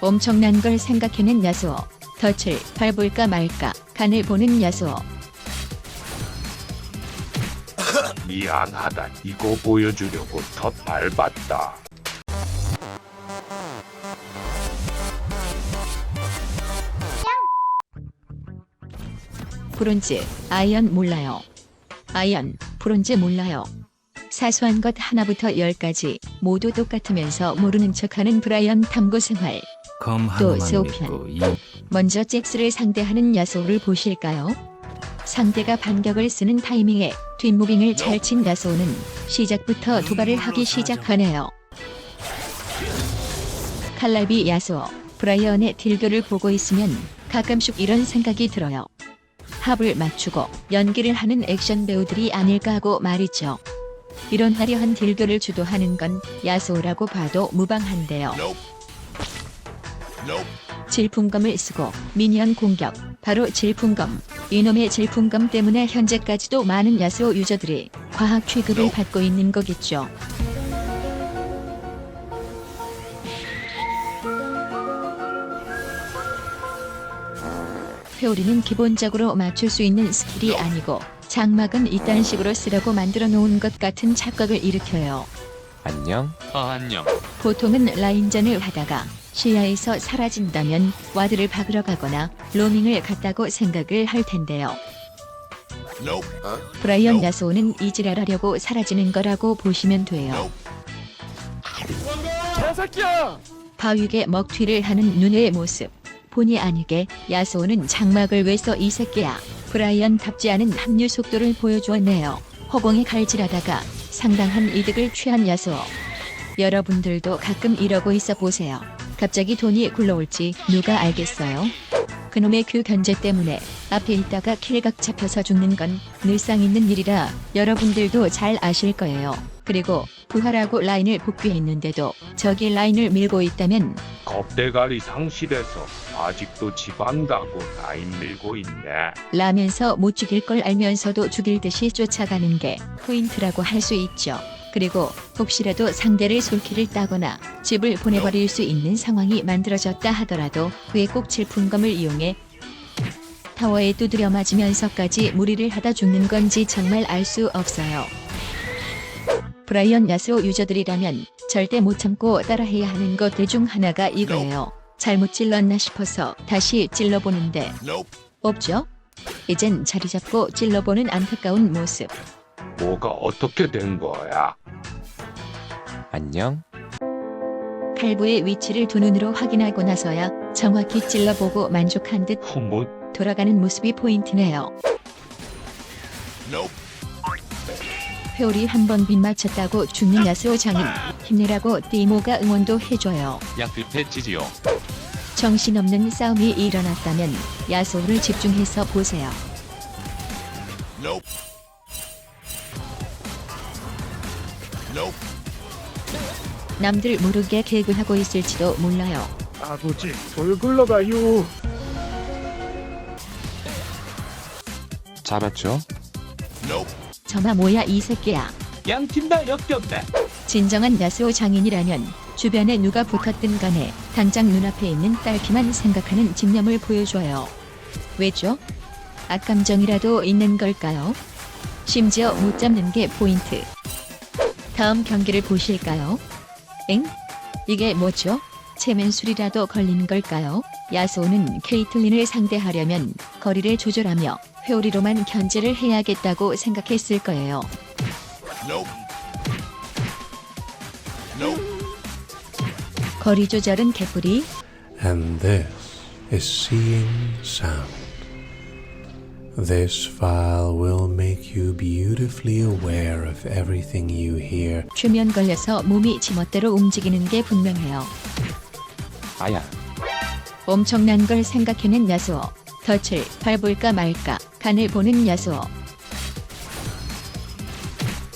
엄청난 걸 생각해낸 야수호. 덫을 밟을까 말까 간을 보는 야수호. 미안하다. 이거 보여주려고 더 밟았다. 브론즈, 아이언 몰라요. 아이언, 브론즈 몰라요. 사소한 것 하나부터 열까지 모두 똑같으면서 모르는 척하는 브라이언 탐구 생활. 검 또 하나만 소편. 믿고 이 먼저 잭스를 상대하는 야소를 보실까요? 상대가 반격을 쓰는 타이밍에 뒷무빙을 잘 친 야소는 시작부터 도발을 하기 시작하네요. 칼날비 야소, 브라이언의 딜교를 보고 있으면 가끔씩 이런 생각이 들어요. 합을 맞추고 연기를 하는 액션 배우들이 아닐까 하고 말이죠. 이런 화려한 딜교를 주도하는 건 야소라고 봐도 무방한데요. 질풍검을 쓰고 미니언 공격. 바로 질풍검. 이놈의 질풍검 때문에 현재까지도 많은 야수 유저들이 과학 취급을 받고 있는 거겠죠. 회오리는 기본적으로 맞출 수 있는 스킬이 아니고 장막은 이딴 식으로 쓰라고 만들어 놓은 것 같은 착각을 일으켜요. 안녕? 어, 안녕. 보통은 라인전을 하다가 시야에서 사라진다면 와드를 박으러 가거나 로밍을 갔다고 생각을 할 텐데요. 브라이언 야소는 이지랄하려고 사라지는 거라고 보시면 돼요. 바위게 먹튀를 하는 눈의 모습. 본의 아니게 야소는 장막을 왜써이 새끼야. 브라이언 답지 않은 합류 속도를 보여주었네요. 허공에 갈질하다가 상당한 이득을 취한 야소. 여러분들도 가끔 이러고 있어 보세요. 갑자기 돈이 굴러올지 누가 알겠어요? 그놈의 그 견제 때문에 앞에 있다가 킬각 잡혀서 죽는 건 늘상 있는 일이라 여러분들도 잘 아실 거예요. 그리고 부활하고 라인을 복귀했는데도 저기 라인을 밀고 있다면 겁대가리 상실해서 아직도 집안다고 라인 밀고 있네. 라면서 못 죽일 걸 알면서도 죽일 듯이 쫓아가는 게 포인트라고 할 수 있죠. 그리고 혹시라도 상대를 솔킬을 따거나 집을 보내버릴 수 있는 상황이 만들어졌다 하더라도 왜꼭 질풍검을 이용해 타워에 두드려 맞으면서까지 무리를 하다 죽는 건지 정말 알 수 없어요. 브라이언 야수 유저들이라면 절대 못 참고 따라해야 하는 것들 중 하나가 이거예요. 잘못 찔렀나 싶어서 다시 찔러보는데 없죠? 이젠 자리 잡고 찔러보는 안타까운 모습. 뭐가 어떻게 된 거야? 안녕? 칼부의 위치를 두 눈으로 확인하고 나서야 정확히 찔러보고 만족한 듯 후뭇 돌아가는 모습이 포인트네요. 회오리 한 번 빗맞췄다고 죽는 야스오 장인 힘내라고 띠모가 응원도 해줘요. 약급했지지요. 정신없는 싸움이 일어났다면 야소를 집중해서 보세요. 남들 모르게 개그하고 있을지도 몰라요. 아버지 돌 굴러가요. 잡았죠? 저마 뭐야 이 새끼야. 양팀 다 역겹네. 진정한 야스오 장인이라면 주변에 누가 붙었든 간에 당장 눈앞에 있는 딸기만 생각하는 집념을 보여줘요. 왜죠? 악감정이라도 있는 걸까요? 심지어 못 잡는 게 포인트. 다음 경기를 보실까요? 엥? 이게 뭐죠? 체면술이라도 걸린 걸까요? 야소는 케이틀린을 상대하려면 거리를 조절하며 회오리로만 견제를 해야겠다고 생각했을 거예요. 거리 조절은 개뿔이 And this is seeing sound. This file will make you beautifully aware of everything you hear. 최면 걸려서 몸이 지멋대로 움직이는 게 분명해요. 아야, 엄청난 걸 생각해낸 야수어. 덫을 밟을까 말까 간을 보는 야수어.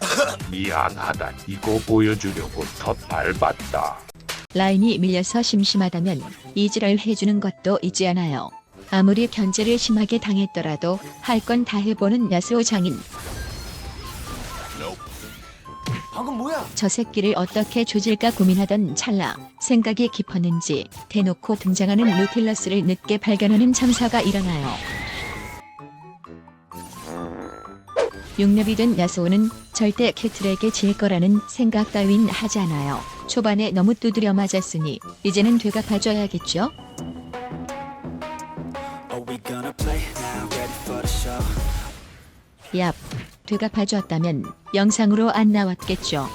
미안하다. 이거 보여주려고 더 밟았다. 라인이 밀려서 심심하다면 이지랄 해주는 것도 있지 않아요. 아무리 견제를 심하게 당했더라도 할 건 다 해보는 야수오 장인. 저 새끼를 어떻게 조질까 고민하던 찰나 생각이 깊었는지 대놓고 등장하는 루틸러스를 늦게 발견하는 참사가 일어나요. 육렙이 된 야소는 절대 캐틀에게 질 거라는 생각 따윈 하지 않아요. 초반에 너무 두드려 맞았으니 이제는 되갚아줘야겠죠? 얍, 되갚아줬다면 영상으로 안 나왔겠죠.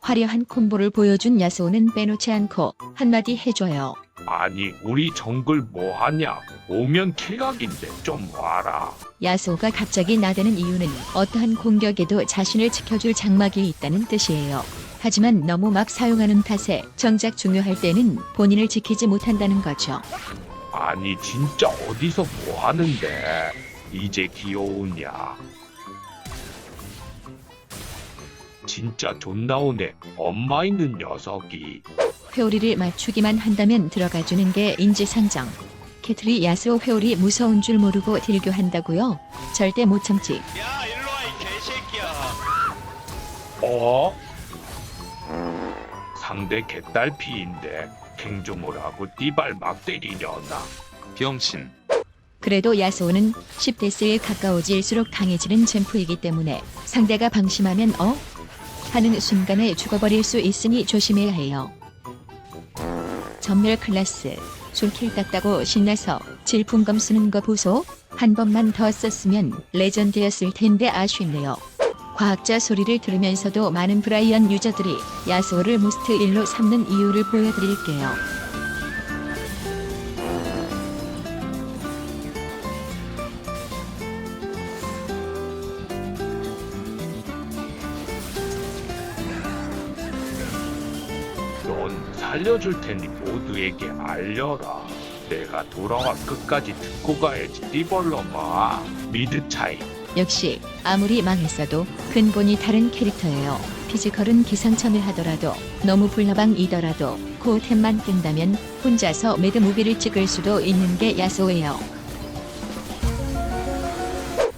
화려한 콤보를 보여준 야소는 빼놓지 않고 한마디 해줘요. 아니 우리 정글 뭐하냐? 오면 킬각인데 좀 와라. 야소가 갑자기 나대는 이유는 어떠한 공격에도 자신을 지켜줄 장막이 있다는 뜻이에요. 하지만 너무 막 사용하는 탓에 정작 중요할 때는 본인을 지키지 못한다는 거죠. 아니 진짜 어디서 뭐하는데? 이제 귀여우냐? 진짜 존나 오네. 엄마 있는 녀석이. 회오리를 맞추기만 한다면 들어가주는 게 인지상정. 캐틀이 야스오 회오리 무서운 줄 모르고 딜교한다고요? 절대 못 참지. 어? 상대 개딸피인데 갱조모라고 띠발 막 때리려나? 병신. 그래도 야스오는 10데스에 가까워질수록 강해지는 챔프이기 때문에 상대가 방심하면 어? 하는 순간에 죽어버릴 수 있으니 조심해야 해요. 전멸 클래스 솔킬 땄다고 신나서 질풍검 쓰는 거 보소? 한 번만 더 썼으면 레전드였을 텐데 아쉽네요. 과학자 소리를 들으면서도 많은 브라이언 유저들이 야스오를 모스트 1로 삼는 이유를 보여드릴게요. 살려줄 테니 모두에게 알려라. 내가 돌아와 끝까지 듣고 가야지 띠벌러마. 미드 차이. 역시 아무리 망했어도 근본이 다른 캐릭터예요. 피지컬은 기상천외 하더라도 너무 불나방이더라도 코템만 뜬다면 혼자서 매드 무비를 찍을 수도 있는 게 야소예요.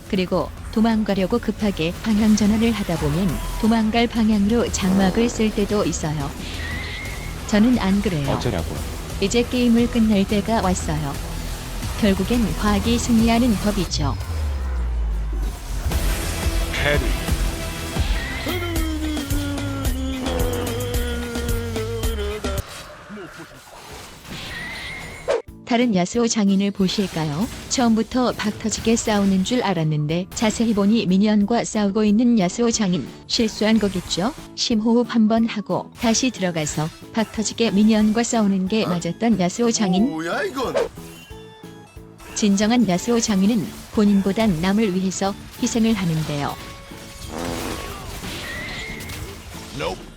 그리고 도망가려고 급하게 방향 전환을 하다 보면 도망갈 방향으로 장막을 쓸 때도 있어요. 저는 안 그래요. 어쩌라고. 이제 게임을 끝낼 때가 왔어요. 결국엔 과학이 승리하는 법이죠. 캐리. 다른 야스오 장인을 보실까요? 처음부터 박터지게 싸우는 줄 알았는데 자세히 보니 미니언과 싸우고 있는 야스오 장인 실수한 거겠죠? 심호흡 한번 하고 다시 들어가서 박터지게 미니언과 싸우는 게 맞았던 야스오 장인 뭐야 이건? 진정한 야스오 장인은 본인보단 남을 위해서 희생을 하는데요.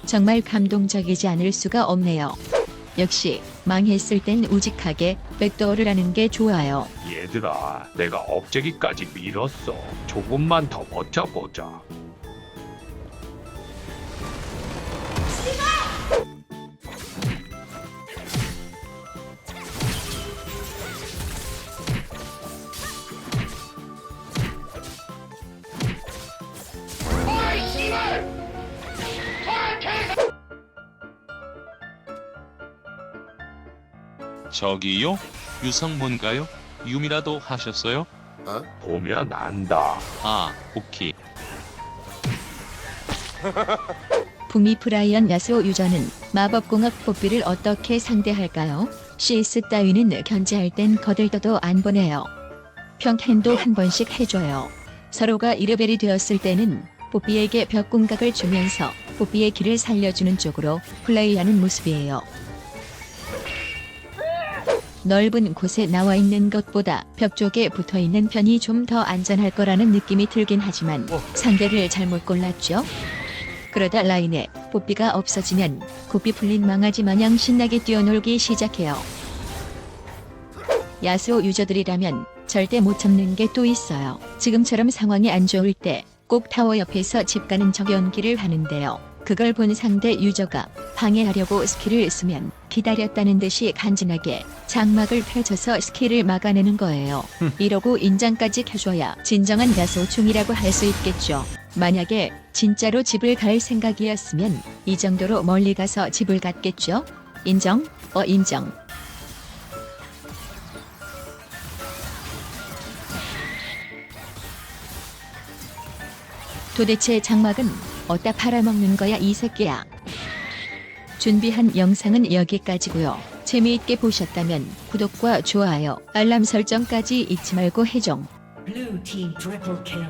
정말 감동적이지 않을 수가 없네요. 역시 망했을 땐 우직하게 백도어를 하는 게 좋아요. 얘들아, 내가 업체기까지 밀었어. 조금만 더 버텨보자. 저기요? 유성 뭔가요? 유미라도 하셨어요? 보면 안다. 아, 오키. 북미 프라이언 야스오 유저는 마법공학 뽀삐를 어떻게 상대할까요? CS 따위는 견제할 땐 거들떠도 안 보내요. 평캔도 한 번씩 해줘요. 서로가 이르벨이 되었을 때는 뽀삐에게 벽공각을 주면서 뽀삐의 길을 살려주는 쪽으로 플레이하는 모습이에요. 넓은 곳에 나와 있는 것보다 벽 쪽에 붙어 있는 편이 좀 더 안전할 거라는 느낌이 들긴 하지만 상대를 잘못 골랐죠? 그러다 라인에 뽀삐가 없어지면 고삐 풀린 망아지 마냥 신나게 뛰어놀기 시작해요. 야스오 유저들이라면 절대 못 참는 게 또 있어요. 지금처럼 상황이 안 좋을 때 꼭 타워 옆에서 집 가는 적 연기를 하는데요. 그걸 본 상대 유저가 방해하려고 스킬을 쓰면 기다렸다는 듯이 간지나게 장막을 펼쳐서 스킬을 막아내는 거예요. 이러고 인장까지 켜줘야 진정한 야소충이라고 할 수 있겠죠. 만약에 진짜로 집을 갈 생각이었으면 이 정도로 멀리 가서 집을 갔겠죠? 인정? 어 인정. 도대체 장막은 어디다 팔아먹는 거야 이 새끼야. 준비한 영상은 여기까지고요. 재미있게 보셨다면 구독과 좋아요, 알람 설정까지 잊지 말고 해줘. Blue team triple kill.